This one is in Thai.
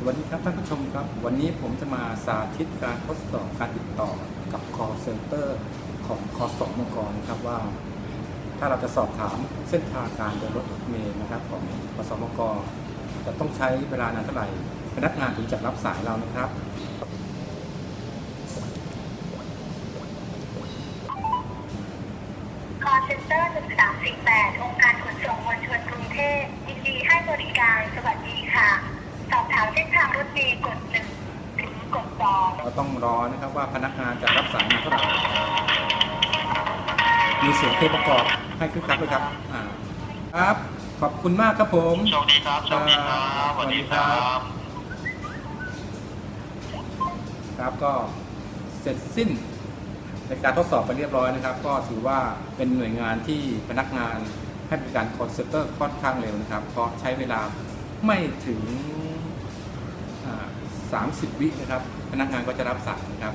สวัสดีครับท่านผู้ชมครับ วันนี้ผมจะมาสาธิตการทดสอบการติดต่อกับ call center ของคอสมกรนะครับว่า ถ้าเราจะสอบถามเส้นทางการเดินรถเมล์นะครับ ของคสมกจะต้องใช้เวลานานเท่าไหร่พนักงานถึงจะรับสายเรานะครับคอเซ็นเตอร์1348องค์การขนส่งมวลชนกรุงเทพยินดีให้บริการ สวัสดีค่ะ สอบถามเส้นทางรถเมล์กด 1 ถึงกด 2เราต้องรอนะครับว่าพนักงานจะรับสายมาเท่าไหร่มีเสียงเพลงประกอบให้คึกคักด้วยครับอ่าครับ ขอบคุณมากครับผมโชคดีครับโชคดีครับสวัสดีครับ ครับก็เสร็จสิ้นในการทดสอบไปเรียบร้อยนะครับ ก็ถือว่าเป็นหน่วยงานที่พนักงานให้บริการคอนเซ็ปเตอร์ค่อนข้างเร็วนะครับ เพราะใช้เวลาไม่ถึงอ่า 30 วินะครับ พนักงานก็จะรับสายนะครับ